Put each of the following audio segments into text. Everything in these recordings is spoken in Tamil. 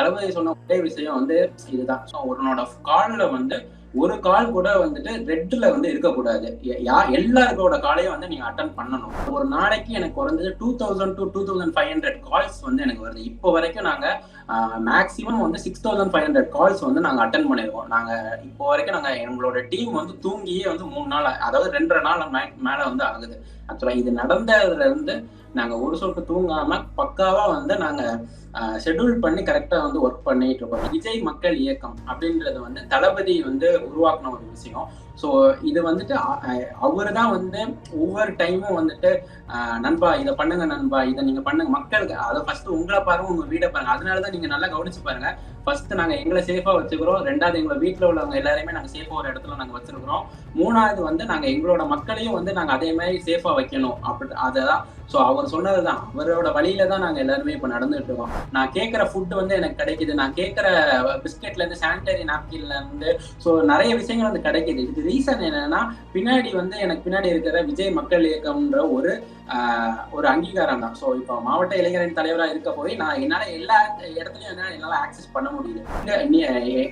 தளபதி சொன்ன ஒரே விஷயம் வந்து இதுதான். ஸோ உன்னோட கால்ல வந்து ஒரு கால் கூட வந்துட்டு ரெட்ல வந்து இருக்கக்கூடாது. யா எல்லாருக்கோட காலையும் வந்து நீங்க அட்டன் பண்ணணும். ஒரு நாளைக்கு எனக்கு குறைஞ்சது two thousand to two thousand five hundred calls வந்து எனக்கு வருது. இப்போ வரைக்கும் நாங்க மேக்ஸிமம் வந்து six thousand five hundred calls வந்து நாங்க அட்டன் பண்ணிருக்கோம். நாங்க இப்போ வரைக்கும் நாங்க எங்களோட டீம் வந்து தூங்கியே வந்து மூணு நாள் அதாவது ரெண்டரை நாள் மேல வந்து ஆகுது. ஆக்சுவலா இது நடந்ததுல இருந்து நாங்க ஒரு சொட்டு தூங்காம பக்காவா வந்து நாங்க ஷெட்யூல் பண்ணி கரெக்டாக வந்து ஒர்க் பண்ணிட்டு இருக்கோம். விஜய் மக்கள் இயக்கம் அப்படின்றது வந்து தளபதி வந்து உருவாக்குன ஒரு விஷயம். ஸோ இது வந்துட்டு அவர் தான் வந்து ஒவ்வொரு டைமும் வந்துட்டு நண்பா இதை பண்ணுங்க நண்பா இதை நீங்கள் பண்ணுங்க. மக்களுக்கு அதை ஃபர்ஸ்ட் உங்களை பாருங்க உங்கள் வீடை பாருங்க. அதனாலதான் நீங்கள் நல்லா கவனிச்சு பாருங்க. ஃபர்ஸ்ட் நாங்கள் எங்களை சேஃபாக வச்சுக்கிறோம். ரெண்டாவது எங்களை வீட்டில் உள்ளவங்க எல்லாரையுமே நாங்கள் சேஃபாக ஒரு இடத்துல நாங்கள் வச்சிருக்கிறோம். மூணாவது வந்து நாங்கள் எங்களோட மக்களையும் வந்து நாங்கள் அதே மாதிரி சேஃபாக வைக்கணும். அப்படி அதை தான் ஸோ அவர் சொன்னது தான் அவரோட வழியில தான் நாங்கள் எல்லாருமே இப்போ நடந்துட்டு இருக்கோம். நான் கேட்குற ஃபுட் வந்து எனக்கு கிடைக்குது. நான் கேட்குற பிஸ்கெட்ல இருந்து சானிடரி நாப்கின்ல இருந்து ஸோ நிறைய விஷயங்கள் வந்து கிடைக்குது. இது ரீசன் என்னன்னா பின்னாடி வந்து எனக்கு பின்னாடி இருக்கிற விஜய் மக்கள் இயக்கம்ன்ற ஒரு ஒரு அங்கீகாரம் தான். ஸோ இப்போ மாவட்ட இளைஞரின் தலைவராக இருக்க போய் நான் என்னால எல்லா இடத்துலயும் என்னால என்னால ஆக்சஸ் பண்ண முடியுது. நீ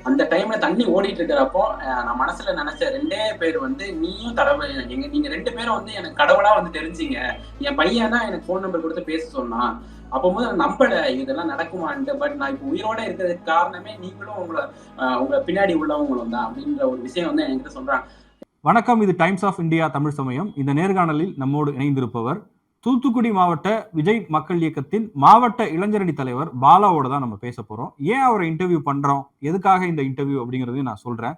அந்த டைம்ல தண்ணி ஓடிட்டு இருக்கிறப்போ நான் மனசுல நினைச்ச ரெண்டே பேர் வந்து நீயும் தடவை எங்க நீங்க ரெண்டு பேரும் வந்து எனக்கு கடவுளா வந்து தெரிஞ்சீங்க. என் பையன் தான் எனக்கு ஃபோன் நம்பர் கொடுத்து பேச சொன்னான். அப்போ நான் நம்பல இதெல்லாம் நடக்குமான்ட்டு பட் நான் இப்போ உயிரோட இருக்கிறதுக்கு காரணமே நீங்களும் உங்களை ஆஹ் உங்க பின்னாடி உள்ளவங்களும் தான் அப்படின்ற ஒரு விஷயம் வந்து என்கிட்ட சொல்றாங்க. வணக்கம் இது டைம்ஸ் ஆஃப் இந்தியா தமிழ் சமயம். இந்த நேர்காணலில் நம்மோடு இணைந்திருப்பவர் தூத்துக்குடி மாவட்ட விஜய் மக்கள் இயக்கத்தின் மாவட்ட இளைஞரணி தலைவர் பாலாவோட தான் நம்ம பேச போறோம். ஏன் அவரை இன்டர்வியூ பண்றோம்? எதுக்காக இந்த இன்டர்வியூ அப்படிங்கறதையும் நான் சொல்றேன்.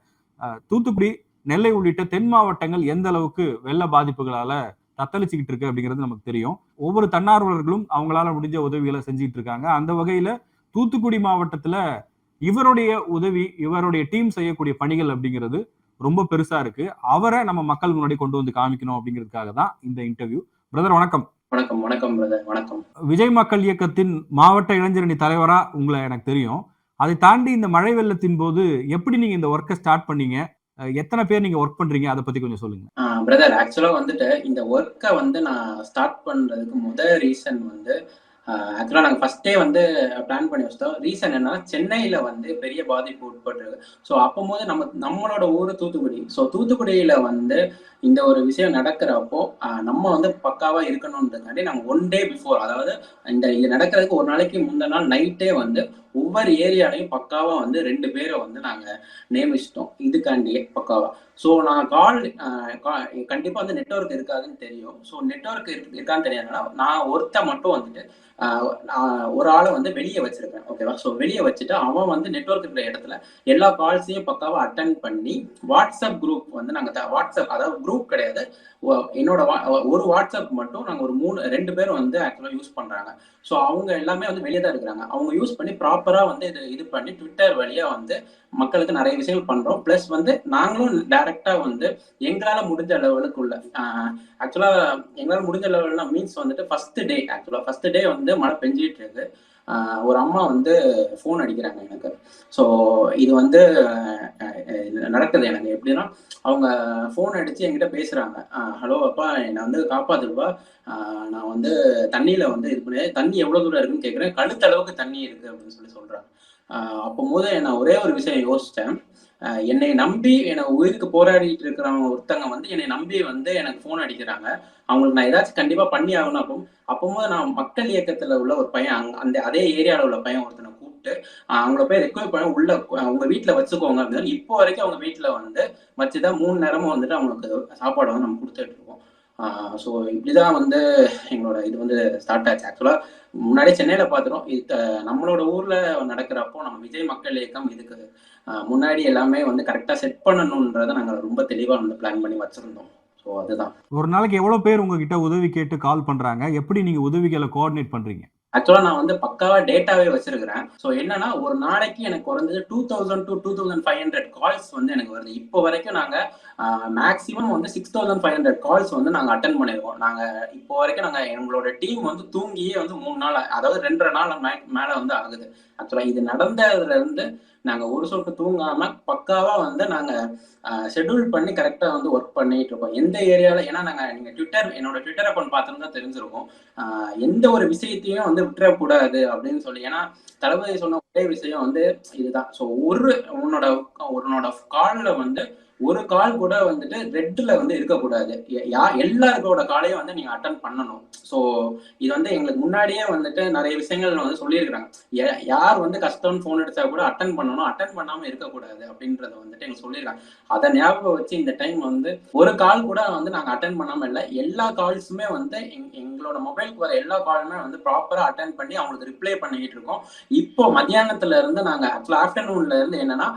தூத்துக்குடி நெல்லை உள்ளிட்ட தென் மாவட்டங்கள் எந்த அளவுக்கு வெள்ள பாதிப்புகளால தத்தளிச்சுக்கிட்டு இருக்கு அப்படிங்கிறது நமக்கு தெரியும். ஒவ்வொரு தன்னார்வலர்களும் அவங்களால முடிஞ்ச உதவிகளை செஞ்சுட்டு இருக்காங்க. அந்த வகையில தூத்துக்குடி மாவட்டத்துல இவருடைய உதவி இவருடைய டீம் செய்யக்கூடிய பணிகள் அப்படிங்கிறது ரொம்ப பெருசா இருக்கு. அவரை நம்ம மக்கள் முன்னாடி கொண்டு வந்து காமிக்கணும் அப்படிங்கிறதுக்காக தான் இந்த இன்டர்வியூ பிரதர் வணக்கம். வணக்கம் வணக்கம் பிரதர் வணக்கம். விஜய் மக்கள் இயக்கத்தின் மாவட்ட இளைஞரணி தலைவரா உங்களை எனக்கு தெரியும். அதை தாண்டி இந்த மழை வெள்ளத்தின் போது எப்படி நீங்க இந்த ஒர்க்கை ஸ்டார்ட் பண்ணீங்க? எத்தனை பேர் நீங்க ஒர்க் பண்றீங்க? அதை பத்தி கொஞ்சம் சொல்லுங்க பிரதர் ஆக்சுவலா வந்துட்டு இந்த ஒர்க்கை வந்து நான் ஸ்டார்ட் பண்றதுக்கு முதல் ரீசன் வந்து ஆக்சுவலாக நாங்கள் ஃபஸ்ட்டே வந்து பிளான் பண்ணி வச்சிட்டோம். ரீசன் என்னன்னா சென்னையில் வந்து பெரிய பாதிப்பு உட்பட்டிருக்கு ஸோ அப்போது நம்ம நம்மளோட ஊர் தூத்துக்குடி. ஸோ தூத்துக்குடியில் வந்து இந்த ஒரு விஷயம் நடக்கிறப்போ நம்ம வந்து பக்காவாக இருக்கணுன்றதுக்காண்டி நாங்கள் ஒன் டே பிஃபோர் அதாவது இந்த இது நடக்கிறதுக்கு ஒரு நாளைக்கு முந்தின நாள் நைட்டே வந்து ஒவ்வொரு ஏரியாலையும் பக்காவா வந்து ரெண்டு பேரை வந்து நாங்கள் நியமிச்சிட்டோம். இதுக்காண்டியே பக்காவா. ஸோ நான் கால் கண்டிப்பாக வந்து நெட்வொர்க் இருக்காதுன்னு தெரியும். ஸோ நெட்வொர்க் இருக்கான்னு தெரியாதுன்னா நான் ஒருத்த மட்டும் வந்துட்டு ஆஹ் ஒரு ஆளை வந்து வெளியே வச்சிருக்கேன். ஓகேவா ஸோ வெளியே வச்சுட்டு அவன் வந்து நெட்வொர்க் இருக்கிற இடத்துல எல்லா கால்ஸையும் பக்காவாக அட்டன் பண்ணி வாட்ஸ்அப் குரூப் வந்து நாங்கள் வாட்ஸ்அப் அதாவது குரூப் கிடையாது. என்னோட வா- ஒரு வாட்ஸ்அப் மட்டும் நாங்கள் ஒரு மூணு ரெண்டு பேரும் வந்து ஆக்சுவலாக யூஸ் பண்ணுறாங்க ஸோ அவங்க எல்லாமே வந்து வெளியே தான் இருக்கிறாங்க. அவங்க யூஸ் பண்ணி ப்ராப்பரா வந்து இது இது பண்ணி ட்விட்டர் வழியா வந்து மக்களுக்கு நிறைய விஷயங்கள் பண்றோம். பிளஸ் வந்து நாங்களும் டைரக்டா வந்து எங்களால முடிஞ்ச லெவலுக்குள்ள ஆக்சுவலா எங்களால முடிஞ்ச லெவல்னா மீன்ஸ் வந்துட்டு ஃபர்ஸ்ட் டே ஆக்சுவலா ஃபர்ஸ்ட் டே வந்து மழை பெஞ்சிட்டு இருக்கு. ஒரு அம்மா வந்து ஃபோன் அடிக்கிறாங்க எனக்கு. ஸோ இது வந்து நடக்குது எனக்கு. எப்படின்னா அவங்க ஃபோன் அடித்து என்கிட்ட பேசுகிறாங்க ஹலோ அப்பா என்னை வந்து காப்பாத்துப்பா நான் வந்து தண்ணியில் வந்து இது பண்ணி தண்ணி எவ்வளோ தூரம் இருக்குன்னு கேட்குறேன் கழுத்தளவுக்கு தண்ணி இருக்குது அப்படின்னு சொல்லி சொல்கிறாங்க அப்போது நான் ஒரே ஒரு விஷயம் யோசிச்சேன் என்னை நம்பி என்னை உயிருக்கு போராடிட்டு இருக்கிறவங்க ஒருத்தங்க வந்து என்னை நம்பி வந்து எனக்கு ஃபோன் அடிக்கிறாங்க. அவங்களுக்கு நான் ஏதாச்சும் கண்டிப்பா பண்ணி ஆகணும் அப்போ அப்போது நான் மக்கள் இயக்கத்துல உள்ள ஒரு பையன் அங்க அந்த அதே ஏரியாவில் உள்ள பையன் ஒருத்தனை கூப்பிட்டு அவங்கள போய் ரெக்வயர் பண்ண உள்ள அவங்க வீட்டில் வச்சுக்கோங்க அப்படின்னு இப்போ வரைக்கும் அவங்க வீட்டில் வந்து வச்சுதான் மூணு நேரமும் வந்துட்டு அவங்களுக்கு சாப்பாடு வந்து நம்ம கொடுத்துட்டு இருக்கோம். ஸோ இப்படிதான் வந்து எங்களோட இது வந்து ஸ்டார்ட் ஆச்சு. ஆக்சுவலா முன்னாடியே சென்னையில பார்த்துறோம் இது நம்மளோட ஊர்ல நடக்கிறப்போ நம்ம விஜய் மக்கள் இயக்கம் இதுக்கு முன்னாடி எல்லாமே வந்து கரெக்டா செட் பண்ணணுன்றதை நாங்கள் ரொம்ப தெளிவா வந்து பிளான் பண்ணி வச்சிருந்தோம். ஸோ அதுதான். ஒரு நாளைக்கு எவ்வளவு பேர் உங்ககிட்ட உதவி கேட்டு கால் பண்றாங்க? எப்படி நீங்க உதவிகளை கோஆர்டினேட் பண்றீங்க? ஆக்சுவலா நான் வந்து பக்காவா டேட்டாவே வச்சிருக்கிறேன். ஸோ என்னன்னா ஒரு நாளைக்கு எனக்கு குறைஞ்சது two thousand to two thousand five hundred calls வந்து எனக்கு வருது. இப்போ வரைக்கும் நாங்க மேக்ஸிமம் வந்து six thousand five hundred calls வந்து நாங்கள் அட்டன் பண்ணியிருக்கோம் நாங்கள் இப்போ வரைக்கும் நாங்கள் எங்களோட டீம் வந்து தூங்கியே வந்து மூணு நாள் அதாவது ரெண்டரை நாள் மேலே வந்து ஆகுது. ஆக்சுவலாக இது நடந்ததுலேருந்து நாங்கள் ஒரு சொட்டு தூங்காமல் பக்காவாக வந்து நாங்கள் ஷெட்யூல் பண்ணி கரெக்டாக வந்து ஒர்க் பண்ணிட்டு இருக்கோம். எந்த ஏரியாவில் ஏன்னா நாங்கள் நீங்கள் ட்விட்டர் என்னோட ட்விட்டர் அக்கௌண்ட் பார்த்துருந்தா தெரிஞ்சிருக்கும். எந்த ஒரு விஷயத்தையும் வந்து விட்டுறக்கூடாது அப்படின்னு சொல்லி ஏன்னா தளபதி சொன்ன ஒரே விஷயம் வந்து இதுதான். ஸோ ஒரு உன்னோட உன்னோட காலில் வந்து ஒரு கால் கூட வந்துட்டு ரெட்ல வந்து இருக்கக்கூடாது. யா எல்லாருக்கோட காலையும் வந்து நீங்க அட்டன் பண்ணணும். ஸோ இது வந்து எங்களுக்கு முன்னாடியே வந்துட்டு நிறைய விஷயங்கள் வந்து சொல்லியிருக்கிறாங்க. யா- யார் வந்து கஷ்டம்னு ஃபோன் எடுத்தா கூட அட்டன் பண்ணணும் அட்டன் பண்ணாம இருக்கக்கூடாது அப்படின்றத வந்துட்டு எங்களுக்கு சொல்லியிருக்காங்க. அதை ஞாபகம் வச்சு இந்த டைம் வந்து ஒரு கால் கூட வந்து நாங்க அட்டன் பண்ணாம இல்லை. எல்லா கால்ஸுமே வந்து எங்- எங்களோட மொபைலுக்கு வர எல்லா காலுமே வந்து ப்ராப்பரா அட்டன் பண்ணி அவங்களுக்கு ரிப்ளை பண்ணிக்கிட்டு இருக்கோம். இப்போ மத்தியானத்துல இருந்து நாங்க ஆக்சுவலா ஆஃப்டர்நூன்ல இருந்து என்னன்னா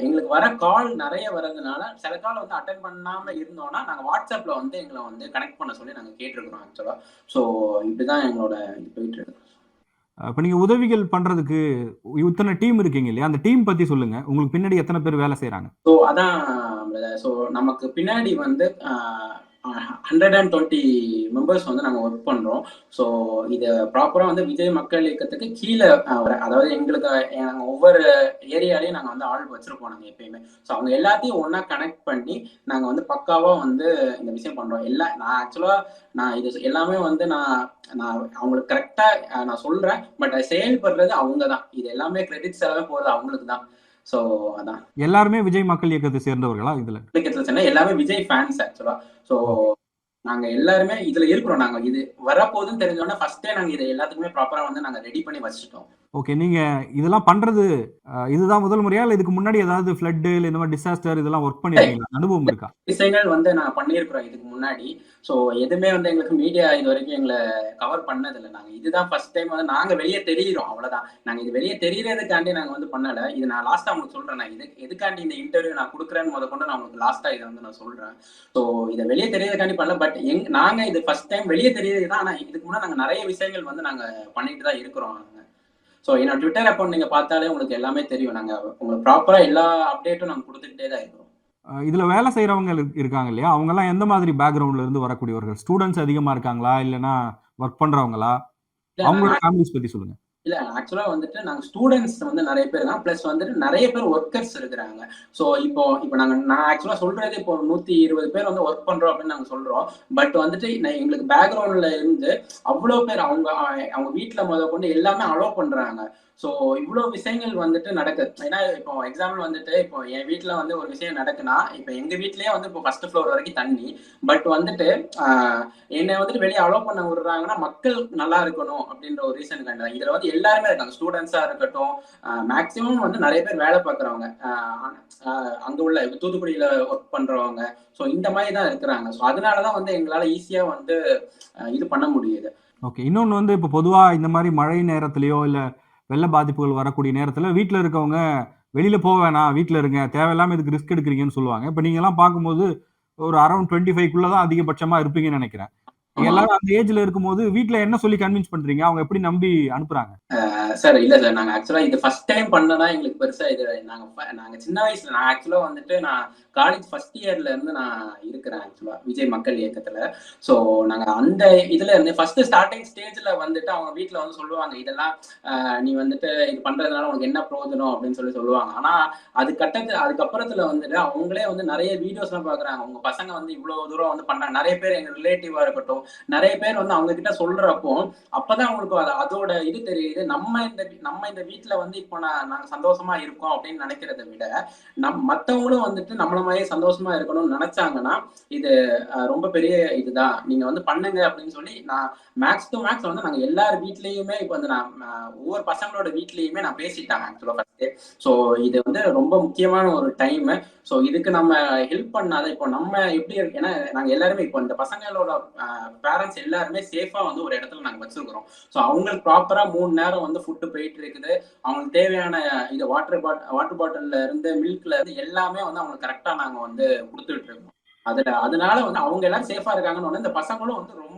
எங்களுக்கு வர கால் நிறைய வர்றதுனால சில கால் வந்து அட்டன் பண்ணாம இருந்தோம்னா நாங்க வாட்ஸ்அப்ல வந்து எங்களை வந்து கனெக்ட் பண்ண சொல்லி நாங்க கேட்டிருக்கிறோம் ஆக்சுவலா ஸோ இப்படிதான் எங்களோட போயிட்டு இருக்கு. இப்ப நீங்க உதவிகள் பண்றதுக்கு இத்தனை டீம் இருக்கீங்க இல்லையா? அந்த டீம் பத்தி சொல்லுங்க. உங்களுக்கு பின்னாடி எத்தனை பேர் வேலை செய்யறாங்க ஸோ அதான் ஸோ நமக்கு பின்னாடி வந்து ஹண்ட்ரட் அண்ட் டுவெண்ட்டி மெம்பர்ஸ் வந்து நாங்கள் ஒர்க் பண்ணுறோம் ஸோ இது ப்ராப்பராக வந்து விஜய் மக்கள் இயக்கத்துக்கு கீழே அதாவது எங்களுக்கு நாங்கள் ஒவ்வொரு ஏரியாலையும் நாங்கள் வந்து ஆள் வச்சிருப்போம் நாங்கள் எப்பயுமே. ஸோ அவங்க எல்லாத்தையும் ஒன்றா கனெக்ட் பண்ணி நாங்கள் வந்து பக்காவாக வந்து இந்த விஷயம் பண்ணுறோம் எல்லா நான் ஆக்சுவலாக நான் இது எல்லாமே வந்து நான் நான் அவங்களுக்கு கரெக்டாக நான் சொல்கிறேன் பட் செயல்படுறது அவங்க தான் இது எல்லாமே கிரெடிட்ஸ் எல்லாமே போகிறது அவங்களுக்கு தான் ஸோ அதான். எல்லாருமே விஜய் மக்கள் இயக்கத்தை சேர்ந்தவர்களா இதுல? கிரிக்கெட்ல சொன்னா எல்லாமே விஜய் ஃபேன்ஸ் ஆக்சுவலா ஸோ நாங்க எல்லாருமே இதுல இருக்கிறோம். நாங்க இது வரப்போகுதுன்னு தெரிஞ்சோன்னா ஃபர்ஸ்டே நாங்க இதை எல்லாத்துக்குமே ப்ராப்பரா வந்து நாங்க ரெடி பண்ணி வச்சுட்டோம். ஓகே நீங்க இதெல்லாம் பண்றது இதுதான் முதல் முறையா? இல்ல இதுக்கு முன்னாடி ஏதாவது ஃபிளட் இல்ல இந்த மாதிரி டிசாஸ்டர் இதெல்லாம் ஒர்க் பண்ணிருக்கீங்களா? அனுபவம் இருக்கா? விஷயங்கள் வந்து நான் பண்ணியிருக்கிறோம் இதுக்கு முன்னாடி. ஸோ எதுவுமே வந்து எங்களுக்கு மீடியா இது வரைக்கும் எங்களை கவர் பண்ணதில்லை நாங்க. இதுதான் ஃபர்ஸ்ட் டைம் வந்து நாங்க வெளியே தெரியிறோம் அவ்வளவுதான். நாங்க இது வெளியே தெரியறதுக்காண்டி நாங்க வந்து பண்ணல. இது நான் லாஸ்டா உங்களுக்கு சொல்றேன் நான். இது எதுக்காண்டி இந்த இன்டர்வியூ நான் கொடுக்குறேன்னு முத கொண்டு நான் உங்களுக்கு லாஸ்டா இதை வந்து நான் சொல்றேன். ஸோ இதை வெளியே தெரியறதுக்காண்டி பண்ணல. பட் எங் நாங்க இது ஃபர்ஸ்ட் டைம் வெளியே தெரியுது தான் ஆனா இதுக்கு முன்னாடி நாங்க நிறைய விஷயங்கள் வந்து நாங்க பண்ணிட்டு தான் இருக்கிறோம். ஸோ என்னோட ட்விட்டர் அக்கௌண்ட் நீங்க பார்த்தாலே உங்களுக்கு எல்லாமே தெரியும். நாங்க உங்களுக்கு ப்ராப்பரா எல்லா அப்டேட்டும் நாங்க கொடுத்துக்கிட்டே தான் இருக்கிறோம். இதுல வேலை செய்யறவங்க இரு- இருக்காங்க இல்லையா? அவங்க எல்லாம் எந்த மாதிரி பேக்ரவுண்ட்ல இருந்து வரக்கூடியவர்கள்? ஸ்டூடெண்ட்ஸ் அதிகமா இருக்காங்களா? இல்லனா ஒர்க் பண்றவங்களா? இல்ல, அவங்களோட ஃபேமிலிஸ் பத்தி சொல்லுங்க. இல்ல ஆக்சுவலா வந்துட்டு நாங்க ஸ்டூடெண்ட்ஸ் வந்து நிறைய பேர் தான். பிளஸ் வந்துட்டு நிறைய பேர் ஒர்க்கர்ஸ் இருக்கிறாங்க. ஸோ இப்போ இப்போ நாங்க நான் ஆக்சுவலா சொல்றது இப்போ நூத்தி இருபது பேர் வந்து ஒர்க் பண்றோம் அப்படின்னு நாங்க சொல்றோம். பட் வந்துட்டு எங்களுக்கு பேக்ரவுண்ட்ல இருந்து அவ்வளோ பேர் அவங்க அவங்க வீட்டுல முத கொண்டு எல்லாமே அலோவ் பண்றாங்க. ஸோ இவ்வளோ விஷயங்கள் வந்துட்டு நடக்குது. ஏன்னா இப்போ எக்ஸாம்பிள் வந்துட்டு இப்போ என் வீட்டில் வந்து ஒரு விஷயம் நடக்குன்னா இப்போ எங்கள் வீட்லயே வந்து இப்போ ஃபர்ஸ்ட் ஃப்ளோர் வரைக்கும் தண்ணி. பட் வந்துட்டு என்னை வந்துட்டு வெளியே அலோவ் பண்ண விடுறாங்கன்னா மக்கள் நல்லா இருக்கணும் அப்படின்ற ஒரு ரீசன் கண்டா இதில் வந்து எல்லாருமே இருக்காங்க. ஸ்டூடெண்ட்ஸாக இருக்கட்டும் மேக்ஸிமம் வந்து நிறைய பேர் வேலை பார்க்குறவங்க. அங்கே உள்ள தூத்துக்குடியில் ஒர்க் பண்ணுறவங்க ஸோ இந்த மாதிரி தான் இருக்கிறாங்க. ஸோ அதனால தான் வந்து எங்களால் ஈஸியாக வந்து இது பண்ண முடியுது. ஓகே இன்னொன்று வந்து இப்போ பொதுவாக இந்த மாதிரி மழை நேரத்துலையோ இல்லை வெள்ள பாதிப்புகள் வரக்கூடிய நேரத்துல வீட்ல இருக்கவங்க வெளியில போக வேணாம் வீட்டில் இருங்க தேவையில்லாம இதுக்கு ரிஸ்க் எடுக்கிறீங்கன்னு சொல்லுவாங்க. இப்போ நீங்க எல்லாம் பார்க்கும்போது ஒரு அரௌண்ட் டுவெண்ட்டி ஃபைவ்க்குள்ளே தான் அதிகபட்சமா இருப்பீங்கன்னு நினைக்கிறேன். எல்லாரும் அந்த ஏஜ்ல இருக்கும்போது வீட்ல என்ன சொல்லி கன்வின்ஸ் பண்றீங்க? அவங்க எப்படி நம்பி அனுப்புறாங்க? சார் இல்ல சார் நாங்க ஆக்சுவலா இது ஃபர்ஸ்ட் டைம் பண்ணதான் எங்களுக்கு பெருசா இது நாங்க நாங்க சின்ன வயசுல நான் ஆக்சுவலா வந்துட்டு நான் காலேஜ் ஃபர்ஸ்ட் இயர்ல இருந்து நான் இருக்கிறேன் ஆக்சுவலா விஜய் மக்கள் இயக்கத்துல. சோ நாங்க அந்த இதுல இருந்து ஃபர்ஸ்ட் ஸ்டார்டிங் ஸ்டேஜ்ல வந்துட்டு அவங்க வீட்டுல வந்து சொல்லுவாங்க இதெல்லாம் நீ வந்துட்டு இது பண்றதுனால உனக்கு என்ன பிரயோஜனம்? அப்படின்னு சொல்லி சொல்லுவாங்க. ஆனா அது கட்டத்து அதுக்கப்புறத்துல வந்துட்டு அவங்களே வந்து நிறைய வீடியோஸ் எல்லாம் பாக்குறாங்க. அவங்க பசங்க வந்து இவ்வளவு தூரம் வந்து பண்றாங்க நிறைய பேர் எங்க ரிலேட்டிவா இருக்கட்டும் நிறைய பேர் வந்து அவங்க கிட்ட சொல்றப்போ அப்பதான் அவங்களுக்கு அது- அதோட இது தெரியுது. நம்ம இந்த நம்ம இந்த வீட்டுல வந்து இப்போ நான் நாங்க சந்தோஷமா இருக்கோம் அப்படின்னு நினைக்கிறத விட நம் மத்தவங்களும் வந்துட்டு நம்மள மாதிரியே சந்தோஷமா இருக்கணும்னு நினைச்சாங்கன்னா இது ரொம்ப பெரிய இதுதான். நீங்க வந்து பண்ணுங்க அப்படின்னு சொல்லி நான் மேக்ஸ் டு மேக்ஸ் வந்து நாங்க எல்லார் வீட்லயுமே இப்போ வந்து நான் ஒவ்வொரு பசங்களோட வீட்லயுமே நான் பேசிட்டாங்க ஆக்சுவலா ஃபர்ஸ்ட் ஸோ இது வந்து ரொம்ப முக்கியமான ஒரு டைம் ஸோ இதுக்கு நம்ம ஹெல்ப் பண்ணாத இப்போ நம்ம எப்படி இருக்கு ஏன்னா நாங்க எல்லாருமே இப்போ இந்த பசங்களோட பேரண்ட்ஸ் எல்லாருமே சேஃபா வந்து ஒரு இடத்துல வச்சிருக்கிறோம். ஸோ அவங்களுக்கு ப்ராப்பரா மூணு நேரம் வந்து ஃபுட்டு போயிட்டு இருக்குது. அவங்களுக்கு தேவையான இது வாட்டர் பாட்டில் வாட்டர் பாட்டில்ல இருந்து மில்க்ல இருந்து எல்லாமே வந்து அவங்களுக்கு கரெக்டா நாங்க வந்து கொடுத்துட்டு இருக்கோம். அதுல அதனால வந்து அவங்க எல்லாரும் சேஃபா இருக்காங்கன்னு இந்த பசங்களும் வந்து ரொம்ப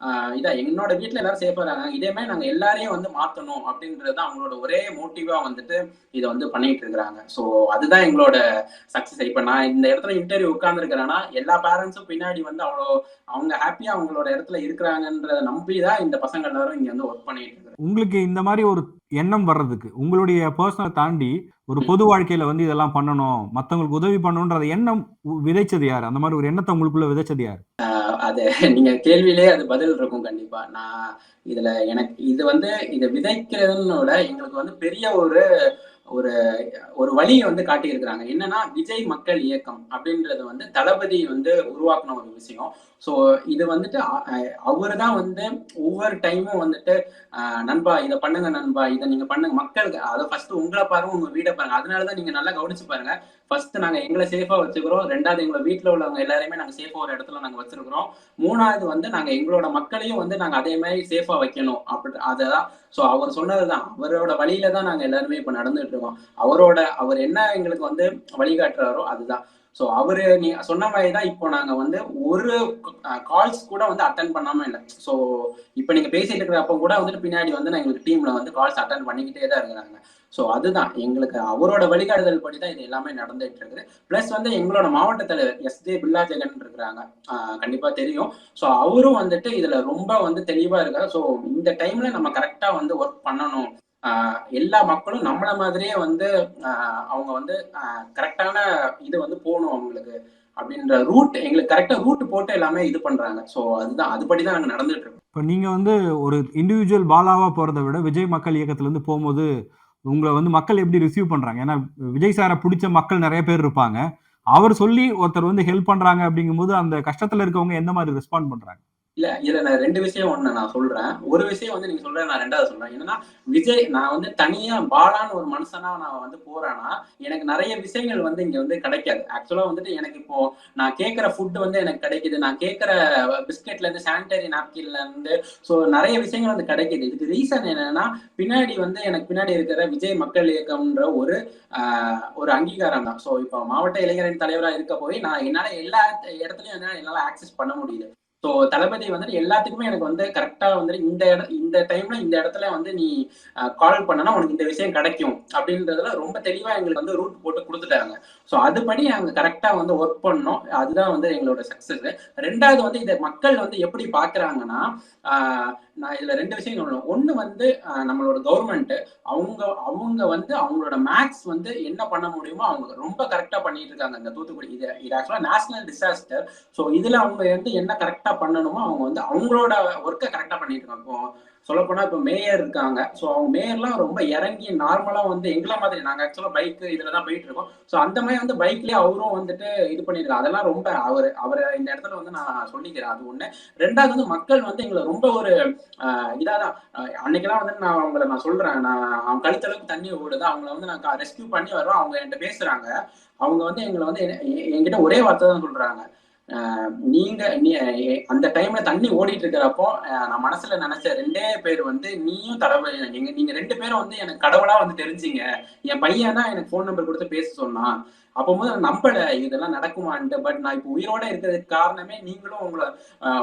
ஆஹ் இதா என்னோட வீட்ல எல்லாரும் சேஃபா இருக்காங்க. இதே மாதிரி நாங்க எல்லாரையும் வந்து மாத்தணும் அப்படின்றது தான் அவங்களோட ஒரே மோட்டிவா வந்துட்டு இதை வந்து பண்ணிட்டு இருக்கிறாங்க. ஸோ அதுதான் எங்களோட சக்சஸ் இப்ப நான் இந்த இடத்துல இன்டர்வியூ உட்கார்ந்துருக்கிறேன்னா எல்லா பேரண்ட்ஸும் பின்னாடி வந்து அவ்வளோ அவங்க ஹாப்பியா அவங்களோட இடத்துல இருக்கிறாங்கன்றத நம்பி தான் இந்த பசங்க எல்லாரும் இங்க வந்து ஒர்க் பண்ணிட்டு இருக்காங்க உங்களுக்கு இந்த மாதிரி ஒரு எண்ணம் வர்றதுக்கு உங்களுடைய பர்சனலை தாண்டி ஒரு பொது வாழ்க்கையில வந்து இதெல்லாம் பண்ணணும் மத்தவங்களுக்கு உதவி பண்ணணும்ன்ற எண்ணம் விதைச்சது யாரு? அந்த மாதிரி ஒரு எண்ணத்தை உங்களுக்குள்ள விதைச்சது யார்? அது நீங்க கேள்வியிலே அது பதில் இருக்கும் கண்டிப்பா. நான் இதுல எனக்கு இது வந்து இதை விட எங்களுக்கு வந்து பெரிய ஒரு ஒரு ஒரு வழியை வந்து காட்டியிருக்கிறாங்க. என்னன்னா விஜய் மக்கள் இயக்கம் அப்படின்றது வந்து தளபதி வந்து உருவாக்குன ஒரு விஷயம். ஸோ இது வந்துட்டு அவரு தான் வந்து ஒவ்வொரு டைமும் வந்துட்டு நண்பா இதை பண்ணுங்க நண்பா இதை நீங்க பண்ணுங்க. மக்களுக்கு அதை ஃபர்ஸ்ட் உங்களை பாருங்க உங்க வீடை பாருங்க. அதனாலதான் நீங்க நல்லா கவனிச்சு பாருங்க. ஃபர்ஸ்ட் நாங்க எங்களை சேஃபா வச்சுக்கிறோம். ரெண்டாவது எங்களை வீட்டுல உள்ளவங்க எல்லாரையுமே நாங்க சேஃபா ஒரு இடத்துல நாங்க வச்சிருக்கிறோம். மூணாவது வந்து நாங்க எங்களோட மக்களையும் வந்து நாங்க அதே மாதிரி சேஃபா வைக்கணும். அப்படி அதான் ஸோ அவர் சொன்னதுதான். அவரோட வழியில தான் நாங்க எல்லாருமே இப்ப நடந்துட்டு இருக்கோம். அவரோட அவர் என்ன எங்களுக்கு வந்து வழிகாட்டுறாரோ அதுதான். ஸோ அவரு நீ சொன்ன மாதிரி தான் இப்போ நாங்க வந்து ஒரு கால்ஸ் கூட வந்து அட்டன் பண்ணாம இல்லை. ஸோ இப்போ நீங்க பேசிட்டு இருக்கிறப்ப கூட வந்துட்டு பின்னாடி வந்து நான் எங்களுக்கு டீம்ல வந்து கால்ஸ் அட்டன் பண்ணிக்கிட்டே தான் இருக்கிறாங்க. ஸோ அதுதான் எங்களுக்கு அவரோட வழிகாட்டுதல் படி தான் இது எல்லாமே நடந்துட்டு இருக்குது. பிளஸ் வந்து எங்களோட மாவட்ட தலைவர் எஸ் ஜே பில்லா ஜெகன் இருக்கிறாங்க கண்டிப்பா தெரியும். ஸோ அவரும் வந்துட்டு இதுல ரொம்ப வந்து தெளிவா இருக்காரு. ஸோ இந்த டைம்ல நம்ம கரெக்டா வந்து ஒர்க் பண்ணணும். எல்லா மக்களும் நம்மள மாதிரியே வந்து அவங்க வந்து கரெக்டான இது வந்து போகணும் அவங்களுக்கு அப்படின்ற ரூட் எங்களுக்கு கரெக்டாக ரூட் போட்டு எல்லாமே இது பண்றாங்க. ஸோ அதுதான் அதுபடி தான் நாங்கள் நடந்துட்டு இருக்கோம். இப்போ நீங்கள் வந்து ஒரு இண்டிவிஜுவல் பாலாவாக போறதை விட விஜய் மக்கள் இயக்கத்துலருந்து போகும்போது உங்களை வந்து மக்கள் எப்படி ரிசீவ் பண்றாங்க? ஏன்னா விஜய் சாரை பிடிச்ச மக்கள் நிறைய பேர் இருப்பாங்க. அவர் சொல்லி ஒருத்தர் வந்து ஹெல்ப் பண்றாங்க அப்படிங்கும்போது அந்த கஷ்டத்தில் இருக்கவங்க எந்த மாதிரி ரெஸ்பாண்ட் பண்ணுறாங்க இல்ல இதுல நான் ரெண்டு விஷயம் ஒண்ணு நான் சொல்றேன். ஒரு விஷயம் வந்து நீங்க சொல்ற நான் ரெண்டாவது சொல்றேன். என்னன்னா விஜய் நான் வந்து தனியா பாலான்னு ஒரு மனுஷனா நான் வந்து போறேன்னா எனக்கு நிறைய விஷயங்கள் வந்து இங்க வந்து கிடைக்காது. ஆக்சுவலா வந்துட்டு எனக்கு இப்போ நான் கேட்கிற ஃபுட் வந்து எனக்கு கிடைக்குது. நான் கேட்கிற பிஸ்கெட்ல இருந்து சானிடரி நாப்கின்ல இருந்து ஸோ நிறைய விஷயங்கள் வந்து கிடைக்குது. இதுக்கு ரீசன் என்னன்னா பின்னாடி வந்து எனக்கு பின்னாடி இருக்கிற விஜய் மக்கள் இயக்கம்ன்ற ஒரு ஒரு அங்கீகாரம் தான். ஸோ இப்போ மாவட்ட இளைஞரின் தலைவராக இருக்க போய் நான் என்னால எல்லா இடத்துலயும் என்னால ஆக்சஸ் பண்ண முடியுது. ஸோ தளபதி வந்துட்டு எல்லாத்துக்குமே எனக்கு வந்து கரெக்டா வந்துட்டு இந்த இடம் இந்த டைம்ல இந்த இடத்துல வந்து நீ கால் பண்ணனா உனக்கு இந்த விஷயம் கிடைக்கும் அப்படின்றதுல ரொம்ப தெளிவா எங்களுக்கு வந்து ரூட் போட்டு கொடுத்துட்டாங்க. ஸோ அதுபடி நாங்கள் கரெக்டாக வந்து ஒர்க் பண்ணோம். அதுதான் வந்து எங்களோட சக்ஸஸ் ரெண்டாவது வந்து இதை மக்கள் வந்து எப்படி பார்க்குறாங்கன்னா நான் இதில் ரெண்டு விஷயம் சொல்லணும் ஒன்று வந்து நம்மளோட கவர்மெண்ட்டு அவங்க அவங்க வந்து அவங்களோட மேக்ஸ் வந்து என்ன பண்ண முடியுமோ அவங்க ரொம்ப கரெக்டாக பண்ணிட்டு இருக்காங்க. இந்த தூத்துக்குடி இது இது ஆக்சுவலாக நேஷனல் டிசாஸ்டர் ஸோ இதில் அவங்க வந்து என்ன கரெக்டாக பண்ணணுமோ அவங்க வந்து அவங்களோட ஒர்க்கை கரெக்டாக பண்ணிட்டு இருக்காங்க. சொல்லப்போனால் சொல்லப்போனா இப்போ மேயர் இருக்காங்க. ஸோ அவங்க மேயர்லாம் ரொம்ப இறங்கி நார்மலா வந்து எங்களை மாதிரி நாங்க ஆக்சுவலா பைக் இதில் தான் போயிட்டு இருக்கோம். ஸோ அந்த மாதிரி வந்து பைக்லயே அவரும் வந்துட்டு இது பண்ணியிருக்காரு அதெல்லாம் ரொம்ப அவர் அவர் இந்த இடத்துல வந்து நான் சொல்லிக்கிறேன். அது ஒண்ணு. ரெண்டாவது வந்து மக்கள் வந்து எங்களை ரொம்ப ஒரு இதாதான். அன்னைக்கெல்லாம் வந்து நான் அவங்கள நான் சொல்றேன். நான் அவங்க கழுத்தளவுக்கு தண்ணி ஓடுது. அவங்கள வந்து நான் ரெஸ்கியூ பண்ணி வரோம் அவங்க என்கிட்ட பேசுறாங்க. அவங்க வந்து எங்களை வந்து என்கிட்ட ஒரே வார்த்தை தான் சொல்றாங்க. நீங்க நீ அந்த டைம்ல தண்ணி ஓடிட்டு இருக்கிறப்போ நான் மனசுல நினைச்ச ரெண்டே பேர் வந்து நீயும் தடவை நீங்க நீங்க ரெண்டு பேரும் வந்து எனக்கு கடவுளா வந்து தெரிஞ்சீங்க. என் பையன் தான் எனக்கு போன் நம்பர் கொடுத்து பேச சொன்னான். அப்போது நான் நம்பல இதெல்லாம் நடக்குமான்ட்டு பட் நான் இப்போ உயிரோட இருக்கிறதுக்கு காரணமே நீங்களும் உங்களை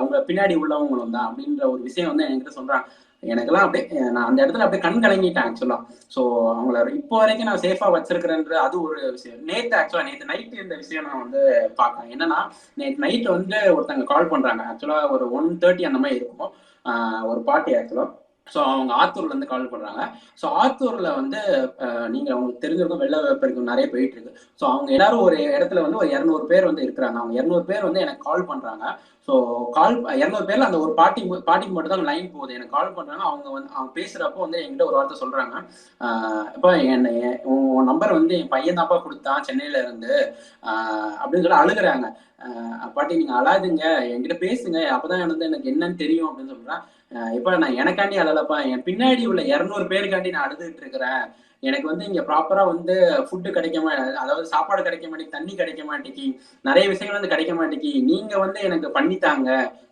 உங்க பின்னாடி உள்ளவங்களும் தான் அப்படின்ற ஒரு விஷயம் வந்து என்கிட்ட சொல்றாங்க. எனக்கெல்லாம் அப்படியே நான் அந்த இடத்துல அப்படியே கண் கலங்கிட்டேன் ஆக்சுவலா ஸோ அவங்கள இப்போ வரைக்கும் நான் சேஃபா வச்சிருக்கிறேன்ற அது ஒரு விஷயம். நேத்து ஆக்சுவலா நேற்று நைட் இந்த விஷயம் நான் வந்து பார்க்கறேன். என்னன்னா நேற்று நைட் வந்து ஒருத்தங்க கால் பண்றாங்க. ஆக்சுவலா ஒரு ஒன் தேர்ட்டி அந்த மாதிரி இருக்கும். ஒரு பார்ட்டி ஆக்சுவலா ஸோ அவங்க ஆத்தூர்ல இருந்து கால் பண்றாங்க. ஸோ ஆத்தூர்ல வந்து நீங்க அவங்களுக்கு தெரிஞ்சிருக்கும் வெள்ள வெப்பருக்கு நிறைய போயிட்டு இருக்கு. ஸோ அவங்க எல்லாரும் ஒரு இடத்துல வந்து ஒரு இரநூறு பேர் வந்து இருக்கிறாங்க. அவங்க இரநூறு பேர் வந்து எனக்கு கால் பண்றாங்க. ஸோ கால் இரநூறு பேர்ல அந்த ஒரு பாட்டி பாட்டிக்கு மட்டும் தான் லைன் போகுது. எனக்கு கால் பண்றாங்க. அவங்க வந்து அவங்க பேசுறப்போ வந்து என்கிட்ட ஒரு வார்த்தை சொல்றாங்க. இப்போ என் உன் நம்பர் வந்து என் பையன் தாப்பா கொடுத்தான் சென்னையில இருந்து. அப்படின்னு சொல்லி அழுகுறாங்க. பாட்டி நீங்க அழாதுங்க. என்கிட்ட பேசுங்க. அப்பதான் வந்து எனக்கு என்னன்னு தெரியும். அப்படின்னு சொல்றேன் இப்ப நான் எனக்காண்டி அழலப்பா. என் பின்னாடி உள்ள இரநூறு பேருக்காண்டி நான் அழுதுட்டு இருக்கிறேன் எனக்கு வந்து இங்க ப்ராப்பரா வந்து ஃபுட்டு கிடைக்க மா அதாவது சாப்பாடு கிடைக்க மாட்டேங்கி தண்ணி கிடைக்க மாட்டேங்கி நிறைய விஷயங்கள் வந்து கிடைக்க மாட்டேங்கி நீங்க வந்து எனக்கு பண்ணித்தாங்க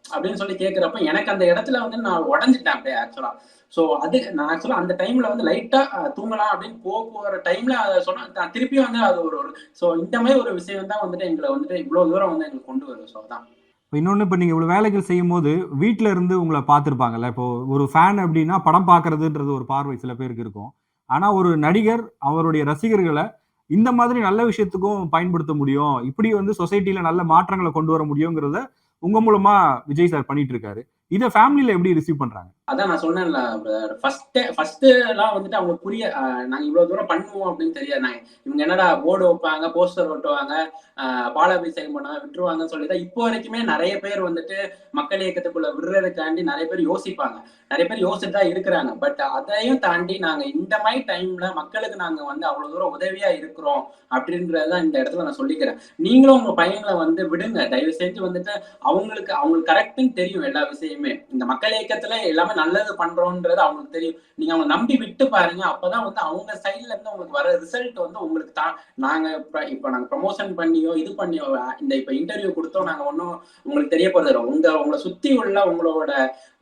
அப்படின்னு சொல்லி கேட்கிறப்ப எனக்கு அந்த இடத்துல வந்து நான் உடஞ்சிட்டேன் அப்படியே ஆக்சுவலா ஸோ அது நான் ஆக்சுவலா அந்த டைம்ல வந்து லைட்டா தூங்கலாம் அப்படின்னு போக போற டைம்ல அதை சொன்னா திருப்பி வந்து அது ஒரு ஸோ இந்த மாதிரி ஒரு விஷயம் தான் வந்துட்டு எங்களை வந்துட்டு இவ்வளவு தூரம் வந்து எங்களுக்கு கொண்டு வரும் ஸோ அதான். இன்னொன்று இப்போ நீங்கள் இவ்வளோ வேலைகள் செய்யும் போது வீட்டில் இருந்து உங்களை பார்த்துருப்பாங்கல்ல. இப்போ ஒரு ஃபேன் அப்படின்னா படம் பார்க்கறதுன்றது ஒரு பார்வை சில பேருக்கு இருக்கும். ஆனால் ஒரு நடிகர் அவருடைய ரசிகர்களை இந்த மாதிரி நல்ல விஷயத்துக்கும் பயன்படுத்த முடியும். இப்படி வந்து சொசைட்டியில் நல்ல மாற்றங்களை கொண்டு வர முடியுங்கிறத உங்கள் மூலமாக விஜய் சார் பண்ணிட்டு இருக்காரு. இதை ஃபேமிலியில எப்படி ரிசீவ் பண்றாங்க? அதான் நான் சொன்னேன்ல ஃபர்ஸ்ட் ஃபர்ஸ்ட் எல்லாம் வந்துட்டு அவங்க புரிய நாங்க இவ்வளவு தூரம் பண்ணுவோம் அப்படின்னு தெரியாது. நாங்க இவங்க என்னடா போர்டு வைப்பாங்க போஸ்டர் ஒட்டுவாங்க அஹ், பாலாபிஷேகம் பண்ணுவாங்க விட்டுருவாங்கன்னு சொல்லிதான் இப்போ வரைக்குமே நிறைய பேர் வந்துட்டு மக்கள் இயக்கத்துக்குள்ள விடுறதுக்காண்டி நிறைய பேர் யோசிப்பாங்க. நிறைய பேர் யோசிச்சுட்டு தான் இருக்கிறாங்க. பட் அதையும் தாண்டி நாங்க இந்த மாதிரி டைம்ல மக்களுக்கு நாங்க வந்து அவ்வளவு தூரம் உதவியா இருக்கிறோம் அப்படின்றதான் இந்த இடத்துல நான் சொல்லிக்கிறேன். நீங்களும் உங்க பையங்களை வந்து விடுங்க. தயவு செஞ்சு வந்துட்டு அவங்களுக்கு அவங்களுக்கு கரெக்டுன்னு தெரியும் எல்லா விஷயமே. இந்த மக்கள் இயக்கத்துல எல்லாமே நல்லது பண்றோன்றது அவங்களுக்கு தெரியும். நீங்க அவங்க நம்பி விட்டு பாருங்க. அப்பதான் வந்து அவங்க சைட்ல இருந்து உங்களுக்கு வர ரிசல்ட் வந்து உங்களுக்கு தான் நாங்க இப்ப நாங்க ப்ரமோஷன் பண்ணியோ இது பண்ணியோ இந்த இப்ப இன்டர்வியூ கொடுத்தோம் நாங்க ஒன்றும் உங்களுக்கு தெரிய போறது உங்க உங்களை சுத்தி உள்ள உங்களோட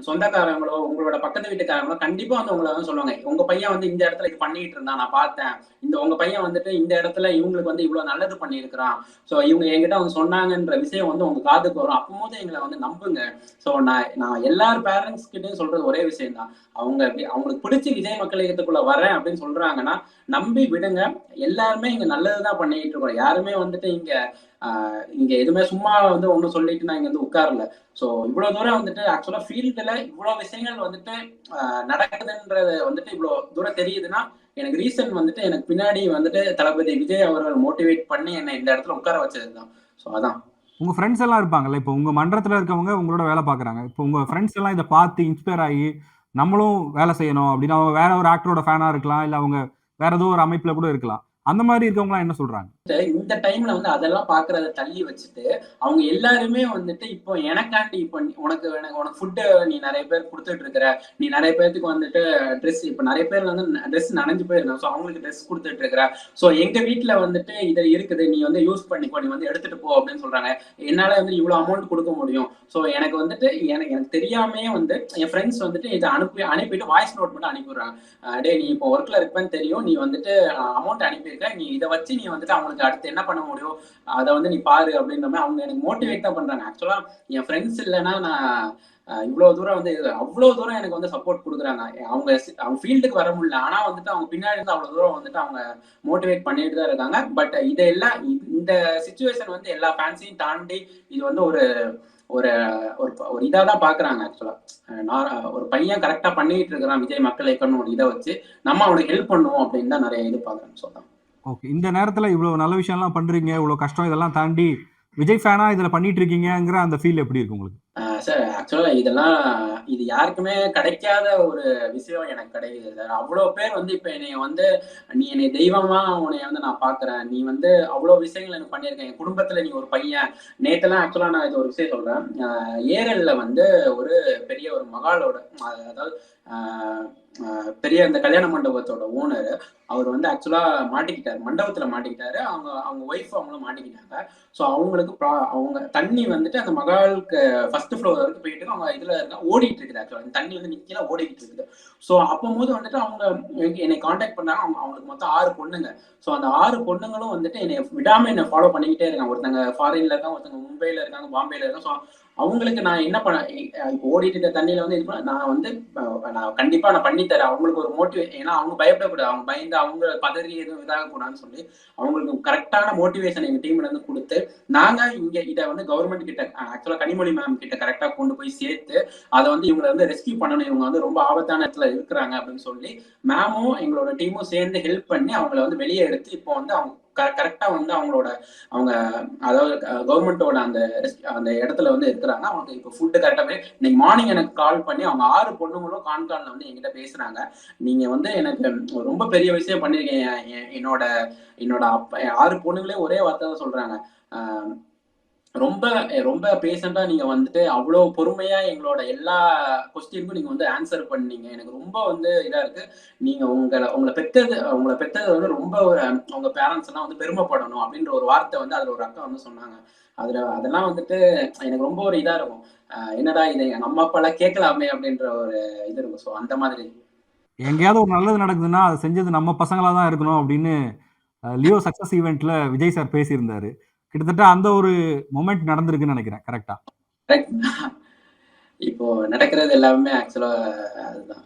சொந்தக்காரங்களோ உங்களோட பக்கத்து வீட்டுக்காரங்களோ கண்டிப்பா வந்து உங்களை வந்து சொல்லுவாங்க உங்க பையன் வந்து இந்த இடத்துல இது பண்ணிட்டு இருந்தான் நான் பார்த்தேன். இந்த உங்க பையன் வந்துட்டு இந்த இடத்துல இவங்களுக்கு வந்து இவ்வளவு நல்லது பண்ணியிருக்கிறான். சோ இவங்க என்கிட்ட வந்து சொன்னாங்கன்ற விஷயம் வந்து உங்க காதுக்கு வரும். அப்போது எங்களை வந்து நம்புங்க. சோ நான் நான் எல்லார் பேரண்ட்ஸ் கிட்டயும் சொல்றது ஒரே விஷயம் தான் அவங்க அவங்களுக்கு பிடிச்சி விஜய் மக்கள் இயக்கத்துக்குள்ள வரேன் அப்படின்னு சொல்றாங்கன்னா நம்பி விடுங்க. எல்லாருமே இங்க நல்லதுதான் பண்ணிட்டு இருக்கோம். யாருமே வந்துட்டு இங்க இங்க எதுவுமே சும்மா வந்து ஒண்ணு சொல்லிட்டு நான் இங்க வந்து உட்காரல. சோ இவ்வளவு தூரம் வந்துட்டு ஆக்சுவலா ஃபீல்டுல இவ்வளவு விஷயங்கள் வந்துட்டு நடக்குதுன்றது வந்துட்டு இவ்வளவு தூரம் தெரியுதுன்னா எனக்கு ரீசன் வந்துட்டு எனக்கு பின்னாடி வந்துட்டு தளபதி விஜய் அவர்கள் மோட்டிவேட் பண்ணி என்னை இந்த இடத்துல உட்கார வச்சதுதான். சோ அதான். உங்க ஃப்ரெண்ட்ஸ் எல்லாம் இருப்பாங்கல்ல இப்போ உங்க மன்றத்துல இருக்கவங்க உங்களோட வேலை பாக்குறாங்க இப்போ உங்க ஃப்ரெண்ட்ஸ் எல்லாம் இதை பார்த்து இன்ஸ்பயர் ஆகி நம்மளும் வேலை செய்யணும் அப்படின்னு அவங்க வேற ஒரு ஆக்டரோட ஃபேனா இருக்கலாம் இல்ல அவங்க வேற ஏதோ ஒரு அமைப்புல கூட இருக்கலாம். அந்த மாதிரி இருக்கவங்களாம் என்ன சொல்றாங்க? இந்த டைம்ல வந்து அதெல்லாம் பாக்குறத தள்ளி வச்சுட்டு அவங்க எல்லாருமே வந்துட்டு இப்போ எனக்காண்டி இப்போ உனக்கு எனக்கு உனக்கு ஃபுட்டு நீ நிறைய பேர் கொடுத்துட்டு இருக்கிற நீ நிறைய பேர்த்துக்கு வந்துட்டு ட்ரெஸ் இப்போ நிறைய பேர் வந்து ட்ரெஸ் நனைஞ்சு போயிருக்காங்க ஸோ அவங்களுக்கு ட்ரெஸ் கொடுத்துட்டு இருக்கிற ஸோ எங்க வீட்டில் வந்துட்டு இது இருக்குது. நீ வந்து யூஸ் பண்ணிக்கோ. நீ வந்து எடுத்துட்டு போ அப்படின்னு சொல்றாங்க. என்னால வந்து இவ்வளவு அமௌண்ட் கொடுக்க முடியும். ஸோ எனக்கு வந்துட்டு எனக்கு எனக்கு தெரியாமையே வந்து என் ஃப்ரெண்ட்ஸ் வந்துட்டு இதை அனுப்பி அனுப்பிட்டு வாய்ஸ் நோட் மட்டும் அனுப்பிடுறாங்க. அஹ் நீ இப்போ ஒர்க்ல இருப்பேன்னு தெரியும். நீ வந்துட்டு அமௌண்ட் அனுப்பியிருக்க நீ இதை வச்சு நீ வந்துட்டு அவங்களுக்கு அடுத்து என்ன பண்ண முடியும்? அதை வந்து நீ பாரு அப்படின்ற மாதிரி அவங்க எனக்கு மோட்டிவேட் தான் பண்றாங்க. ஆக்சுவலா என் ஃப்ரெண்ட்ஸ் இல்லைன்னா நான் இவ்வளவு தூரம் வந்து அவ்வளவு தூரம் எனக்கு வந்து சப்போர்ட் கொடுக்குறாங்க. அவங்க அவங்க ஃபீல்டுக்கு வர முடியல. ஆனா வந்துட்டு அவங்க பின்னாடி இருந்து அவ்வளவு தூரம் வந்துட்டு அவங்க மோட்டிவேட் பண்ணிட்டு தான் இருக்காங்க. பட் இதெல்லாம் இந்த சுச்சுவேஷன் வந்து எல்லா ஃபேன்ஸையும் தாண்டி இது வந்து ஒரு ஒரு ஒரு ஒரு இதாக தான் பாக்குறாங்க ஆக்சுவலா நான் ஒரு பையன் கரெக்டா பண்ணிட்டு இருக்கிறான் விஜய் மக்கள் இயக்கம்னு ஒரு இதை வச்சு நம்ம அவனுக்கு ஹெல்ப் பண்ணுவோம் அப்படின்னு தான் நிறைய இது பாக்குறேன் சொல்லலாம் ஓகே இந்த நேரத்தில் இவ்வளோ நல்ல விஷயம்லாம் பண்ணுறீங்க இவ்வளோ கஷ்டம் இதெல்லாம் தாண்டி விஜய் ஃபேனாக இதில் பண்ணிட்டு இருக்கீங்கங்கிற அந்த ஃபீல் எப்படி இருக்கு உங்களுக்கு? சார் ஆக்சுவலா இதெல்லாம் இது யாருக்குமே கிடைக்காத ஒரு விஷயம் எனக்கு கிடைக்குது சார் அவ்வளோ பேர் வந்து இப்போ என்னை வந்து நீ என்னை தெய்வமா உன்னை வந்து நான் பாக்குறேன். நீ வந்து அவ்வளோ விஷயங்கள் எனக்கு பண்ணியிருக்கேன் என் குடும்பத்துல நீ ஒரு பையன். நேத்தெல்லாம் ஆக்சுவலா நான் இது ஒரு விஷயம் சொல்றேன். ஏரல்ல வந்து ஒரு பெரிய ஒரு மகாலோட அதாவது ஆஹ் பெரிய அந்த கல்யாண மண்டபத்தோட ஓனர் அவர் வந்து ஆக்சுவலா மாட்டிக்கிட்டாரு. மண்டபத்துல மாட்டிக்கிட்டாரு. அவங்க அவங்க ஒய்ஃப் அவங்களும் மாட்டிக்கிட்டாங்க. ஸோ அவங்களுக்கு ப்ரா- அவங்க தண்ணி வந்துட்டு அந்த மகாலுக்கு ஃபர்ஸ்ட் ஃப்ளோர் வரைக்கும் போயிட்டு அவங்க இதுல இருக்க ஓடிட்டு இருக்குது ஆக்சுவலா தண்ணி வந்து நிக்கல ஓடிட்டு இருக்குது. ஸோ போது வந்துட்டு அவங்க என்னை காண்டாக்ட் பண்ணாங்க. அவங்க அவங்களுக்கு மொத்தம் ஆறு பொண்ணுங்க. ஸோ அந்த ஆறு பொண்ணுங்களும் வந்துட்டு என்னை விடாம என்னை ஃபாலோ பண்ணிக்கிட்டே இருக்காங்க. ஒருத்தங்க ஃபாரின்ல இருக்காங்க ஒருத்தங்க மும்பைல இருக்காங்க பாம்பேல இருக்காங்க. ஸோ அவங்களுக்கு நான் என்ன பண்ண இப்போ ஓடிட்டு இருக்க தண்ணியில வந்து இது பண்ண நான் வந்து நான் கண்டிப்பா நான் பண்ணி தரேன் அவங்களுக்கு ஒரு மோட்டிவே ஏன்னா அவங்க பயப்படக்கூடாது. அவங்க பயந்து அவங்க பதறி எதுவும் இதாக கூடாதுன்னு சொல்லி அவங்களுக்கு கரெக்டான மோட்டிவேஷன் எங்க டீம்ல இருந்து கொடுத்து நாங்க இங்க இதை வந்து கவர்மெண்ட் கிட்ட ஆக்சுவலா கனிமொழி மேம் கிட்ட கரெக்டா கொண்டு போய் சேர்த்து அதை வந்து இவங்களை வந்து ரெஸ்கியூ பண்ணணும். இவங்க வந்து ரொம்ப ஆபத்தான இடத்துல இருக்கிறாங்க அப்படின்னு சொல்லி மேமும் எங்களோட டீமும் சேர்ந்து ஹெல்ப் பண்ணி அவங்கள வந்து வெளியே எடுத்து இப்போ வந்து அவங்க கரெக்டா வந்து அவங்களோட அவங்க அதாவது கவர்மெண்டோட அந்த அந்த இடத்துல வந்து இருக்கிறாங்க. அவங்களுக்கு இப்போ ஃபுட்டு கரெக்டாக இன்னைக்கு மார்னிங் எனக்கு கால் பண்ணி அவங்க ஆறு பொண்ணுங்களும் கான்கான்ல வந்து எங்கிட்ட பேசுறாங்க. நீங்க வந்து எனக்கு ரொம்ப பெரிய விஷயம் பண்ணிருக்கீங்க. என்- என்னோட என்னோட அப்பா ஆறு பொண்ணுங்களே ஒரே வார்த்தை தான் சொல்றாங்க ரொம்ப ரொம்ப பேஷண்டா நீங்க வந்துட்டு அவ்வளவு பொறுமையா எங்களோட எல்லா கொஸ்டினுக்கும் நீங்க வந்து ஆன்சர் பண்ணீங்க. எனக்கு ரொம்ப வந்து இதா இருக்கு. நீங்க உங்களை உங்களை பெற்றது உங்களை பெற்றது வந்து ரொம்ப ஒரு உங்க பேரண்ட்ஸ் எல்லாம் வந்து பெருமைப்படணும் அப்படின்ற ஒரு வார்த்தை வந்து அதுல ஒரு அக்கா வந்து சொன்னாங்க. அதுல அதெல்லாம் வந்துட்டு எனக்கு ரொம்ப ஒரு இதா இருக்கும். என்னடா இது? நம்ம அம்மா கேட்கலாமே அப்படின்ற ஒரு இது இருக்கும். ஸோ அந்த மாதிரி. எங்கேயாவது ஒரு நல்லது நடக்குதுன்னா அதை செஞ்சது நம்ம பசங்களா தான் இருக்கணும் அப்படின்னு லியோ சக்சஸ் ஈவெண்ட்ல விஜய் சார் பேசியிருந்தாரு. கிட்டத்தட்ட அந்த ஒரு மொமெண்ட் நடந்திருக்குன்னு நினைக்கிறேன் கரெக்டா இப்போ நடக்கிறது எல்லாமே ஆக்சுவலா அதுதான்.